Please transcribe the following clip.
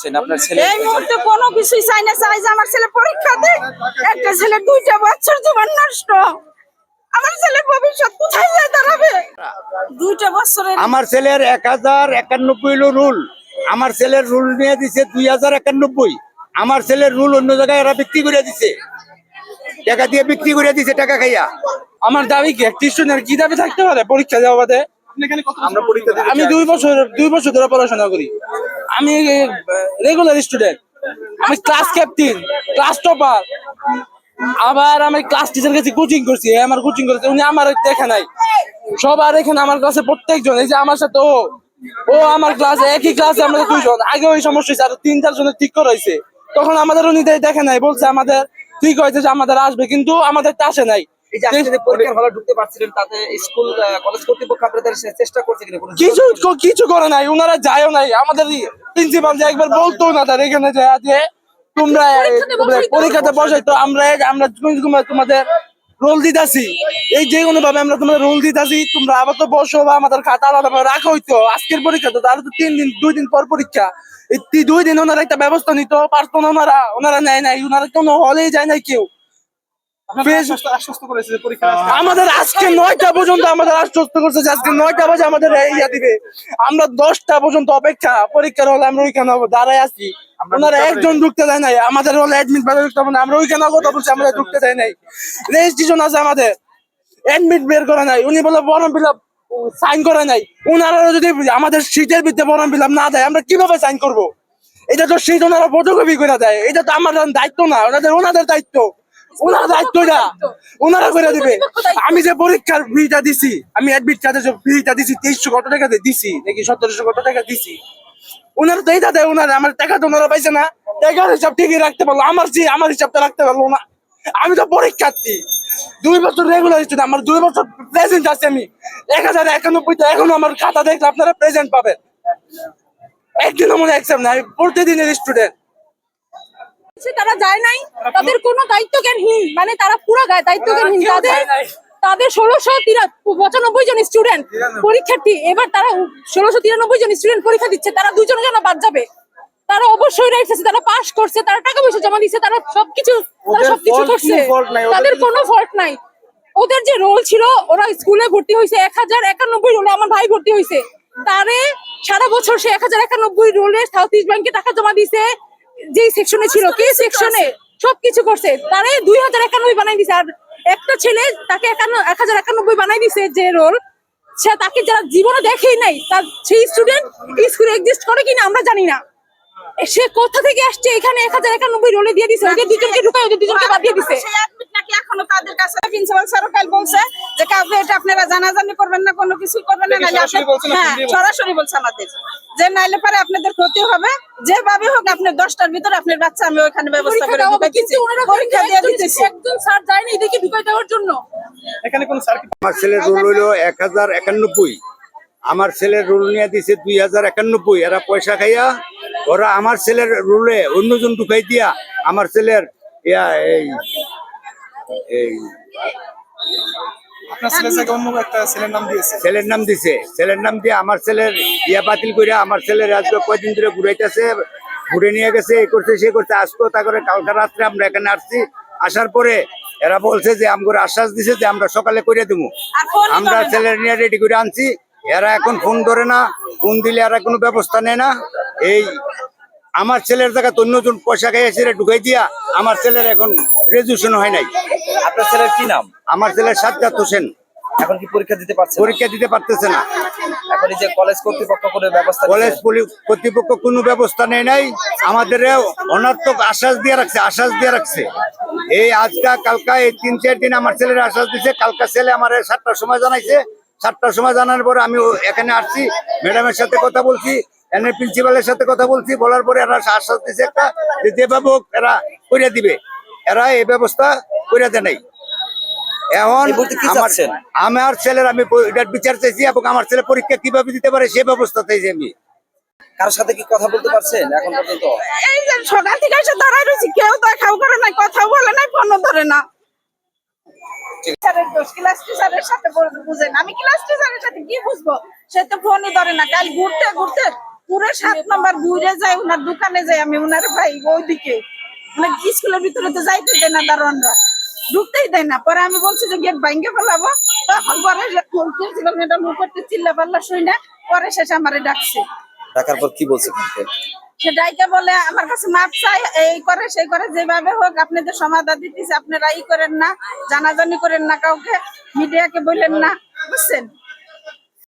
চাচ্ছেন আপনার ছেলে এই মুহূর্তে কোনো কিছুই চাই না চাই যে আমার ছেলে পরীক্ষা দেয়। একটা ছেলে দুইটা বছর জীবন নষ্ট। আমার ছেলের ভবিষ্যৎ কোথায় যায় দাঁড়াবে? দুইটা বছরের আমার ছেলের এক হাজার একানব্বই হলো রুল। আমার ছেলের রুল নিয়ে দিছে দুই হাজার একানব্বই। আমার ছেলের রুল অন্য জায়গায় এরা বিক্রি করে দিছে। টাকা দিয়ে বিক্রি করে দিছে টাকা খাইয়া। আমার দাবি কি স্টুডেন্ট কি দাবি থাকতে পারে পরীক্ষা দেওয়া বাদে? আমরা পরীক্ষা আমি দুই বছর দুই বছর ধরে পড়াশোনা করি। আমি রেগুলার স্টুডেন্ট আমি ক্লাস ক্যাপ্টেন ক্লাস টপার আবার আমি ক্লাস টিচার কাছে কোচিং করছি আমার কোচিং করেছে, উনি আমার দেখে নাই। সবার এখানে আমার ক্লাসে প্রত্যেকজন, এই যে আমার সাথে ও ও আমার ক্লাসে একই ক্লাসে আমরা দুইজন। আগে ওই সমস্যা হয়েছে, আর তিন চার জনের ঠিক করা হয়েছে তখন আমাদের উনি দেখে নাই, বলছে আমাদের ঠিক হয়েছে যে আমাদের আসবে, কিন্তু আমাদের তা আসে নাই। এই যে আপনি পরীক্ষার হলে ঢুকতে পারছিলেন তাতে স্কুল কলেজ কর্তৃপক্ষ আপনাদের চেষ্টা করছে কিনা কিছু কিছু করে নাই ওনারা যায়ও নাই। আমাদের প্রিন্সিপাল যে একবার বলতো না তার এখানে যে যে তোমরা তোমরা পরীক্ষাতে বসাই তো আমরা আমরা তোমাদের রোল দিতাছি। এই যে কোনো ভাবে আমরা তোমাদের রোল দিতাছি তোমরা আবার তো বসো বা আমাদের খাতা আলাদা ভাবে রাখা হইতো। আজকের পরীক্ষা তো তার তো তিন দিন দুই দিন পর পরীক্ষা। এই দুই দিন ওনারা একটা ব্যবস্থা নিত পারতো না ওনারা। ওনারা নেয় নাই ওনারা কোনো হলেই যায় নাই কেউ আশ্বস্ত করেছে যে পরীক্ষা আমাদের আজকে নয়টা পর্যন্ত আমাদের আশ্বস্ত করছে আজকে নয়টা বাজে আমাদের ইয়া দিবে। আমরা দশটা পর্যন্ত অপেক্ষা পরীক্ষার হলে আমরা ওইখানে দাঁড়ায় আছি। ওনারা একজন ঢুকতে দেয় নাই আমাদের হলে অ্যাডমিট বের করতে হবে না আমরা ওইখানে কথা বলছি আমরা ঢুকতে দেয় নাই। রেজিস্ট্রেশন আছে আমাদের অ্যাডমিট বের করে নাই উনি বলে ফর্ম ফিল সাইন করে নাই। ওনারা যদি আমাদের সিটের ভিতরে ফর্ম ফিল না দেয় আমরা কীভাবে সাইন করব? এটা তো সিট ওনারা ফটোকপি করে দেয় এটা তো আমার দায়িত্ব না ওনাদের ওনাদের দায়িত্ব। ওনার দায়িত্ব এটা। ওনারা করে দিবে। আমি যে পরীক্ষার ফিটা দিছি আমি অ্যাডমিট কার্ডে যে ফিটা দিছি তেইশশো কত টাকা দিছি নাকি সতেরোশো কত টাকা দিছি? ওনারা তো এইটা দেয় ওনারা আমার টাকা তো ওনারা পাইছে না। টাকার হিসাব ঠিকই রাখতে পারল আমার যে আমার হিসাবটা রাখতে পারল না। আমি তো পরীক্ষার্থী। দুই বছর রেগুলার স্টুডেন্ট আমার দুই বছর প্রেজেন্ট আছে আমি। এক হাজার একানব্বইতে এখনও আমার খাতা দেখলে আপনারা প্রেজেন্ট পাবেন। একদিনও মনে এক্সাম নাই প্রতিদিনের স্টুডেন্ট সে তারা যায় নাই। তাদের কোনো দায়িত্ব জ্ঞানহীন মানে তারা পুরো গায়ে দায়িত্ব জ্ঞানহীন তাদের তাদের ষোলোশো পঁচানব্বই জন স্টুডেন্ট পরীক্ষার্থী। এবার তারা ষোলোশো তিরানব্বই জন স্টুডেন্ট পরীক্ষা দিচ্ছে। তারা দুজন কেন বাদ যাবে। তারা অবশ্যই রাইট আছে। তারা পাস করছে। তারা টাকা পয়সা জমা দিচ্ছে তারা সবকিছু তারা সবকিছু করছে তাদের কোনো ফল্ট নাই। ওদের যে রোল ছিল ওরা স্কুলে ভর্তি হয়েছে। এক হাজার একানব্বই রোলে আমার ভাই ভর্তি হয়েছে। তারে সারা বছর সে এক হাজার একানব্বই রোলে সাউথ ইস্ট ব্যাংকে টাকা জমা দিছে। যে সেকশনে ছিল কে সেকশনে সবকিছু করছে তারাই দুই হাজার একানব্বই বানাই দিছে। আর একটা ছেলে তাকে একান্ন এক হাজার একানব্বই বানাই দিছে যে রোল সে তাকে যারা জীবনে দেখেই নাই তার সেই স্টুডেন্ট স্কুলে এক্সিস্ট করে কিনা আমরা জানি না। সে কোথা থেকে আসছে? এখানে এক হাজার একানব্বই রোলে দিয়ে দিছে। ওদের দুজনকে ঢুকায় ওদের দুজনকে বাদ দিয়ে দিছে। নাকি এখনও তাদের কাছে প্রিন্সিপাল স্যার কাল বলছে যে কাউকে এটা আপনারা জানাজানি করবেন না কোনো কিছু করবেন না হ্যাঁ সরাসরি বলছে আমাদের। যে নাইলে পরে আপনাদের ক্ষতি হবে যেভাবে হোক আপনার দশটার ভিতরে আপনার বাচ্চা আমি ওখানে ব্যবস্থা করে পরীক্ষা দিয়ে দিতেছি। একজন স্যার যায়নি দেওয়ার জন্য। এখানে কোন স্যার আমার ছেলের রুল হইল এক হাজার একানব্বই আমার ছেলের রুল নিয়ে দিছে দুই হাজার একানব্বই এরা পয়সা খাইয়া ওরা আমার ছেলের রুলে অন্যজন ঢুকাই দিয়া আমার ছেলের ইয়া এই এই আপনার ছেলের জায়গায় অন্য একটা ছেলের নাম দিয়েছে। ছেলের নাম দিছে। ছেলের নাম দিয়ে আমার ছেলের ইয়া বাতিল করে আমার ছেলের আজকে কয়দিন ধরে ঘুরাইতেছে ঘুরে নিয়ে গেছে এ করছে সে করছে। আসতো তা করে কালকা রাত্রে আমরা এখানে আসছি। আসার পরে এরা বলছে যে আমগুলো আশ্বাস দিছে যে আমরা সকালে করে দেবো আমরা ছেলের নিয়ে রেডি করে আনছি। এরা এখন ফোন ধরে না ফোন দিলে এরা কোনো ব্যবস্থা নেয় না। এই আমার ছেলের জায়গা অন্যজন পয়সা খাইয়ে ছেলে ঢুকাই দিয়া আমার ছেলের এখন রেজুলেশন হয় নাই। আপনার ছেলের কি নাম? আমার ছেলের সাজ্জাদ হোসেন। এখন কি পরীক্ষা দিতে পারছে পরীক্ষা দিতে পারতেছে না। এখন এই যে কলেজ কর্তৃপক্ষ করে ব্যবস্থা কলেজ কর্তৃপক্ষ কোনো ব্যবস্থা নেয় নাই। আমাদের অনার্থক আশ্বাস দিয়ে রাখছে আশ্বাস দিয়ে রাখছে। এই আজকা কালকা এই তিন চার দিন আমার ছেলের আশ্বাস দিছে। কালকা ছেলে আমার সাতটার সময় জানাইছে। সাতটার সময় জানার পরে আমি এখানে আসছি। ম্যাডামের সাথে কথা বলছি। এনের প্রিন্সিপালের সাথে কথা বলছি বলার পরে এরা আশ্বাস দিছে একটা যে যেভাবে হোক এরা করে দিবে। এরা এই ব্যবস্থা করে দেয় নাই। এখন আমার ছেলের আমি বিচার চাইছি এবং আমার ছেলে পরীক্ষা কীভাবে দিতে পারে সে ব্যবস্থা চাইছি আমি। কারোর সাথে কি কথা বলতে পারছেন এখন পর্যন্ত? এই যে সকাল থেকে এসে দাঁড়াই রয়েছি কেউ দেখাও করে নাই কথাও বলে নাই ফোনও ধরে না। সাথে বল- বুঝেন আমি ক্লাস টিচারের সাথে কি বুঝব? সে তো ফোনই ধরে না। কাল ঘুরতে ঘুরতে পুরো সাত নম্বর ঘুরে যায় উনার দোকানে যাই আমি উনার ভাই ওইদিকে। মানে স্কুলের ভিতরে তো যাইতে দেয় না দারোয়ানরা। ঢুকতেই দেয় না। পরে আমি বলছি যে গেট ভাঙ্গে ফেলাবো। তখন পরে এটা মুখ করতে চিল্লা পাল্লা শুই না। পরে শেষে আমারে ডাকছে। ডাকার পর কি বলছে আপনাকে? সে ডাইকে বলে আমার কাছে মাপ চাই এই করে সেই করে যেভাবে হোক আপনাদের সমাধান দিতেছে আপনারা ই করেন না জানাজানি করেন না কাউকে মিডিয়াকে বললেন না। বুঝছেন?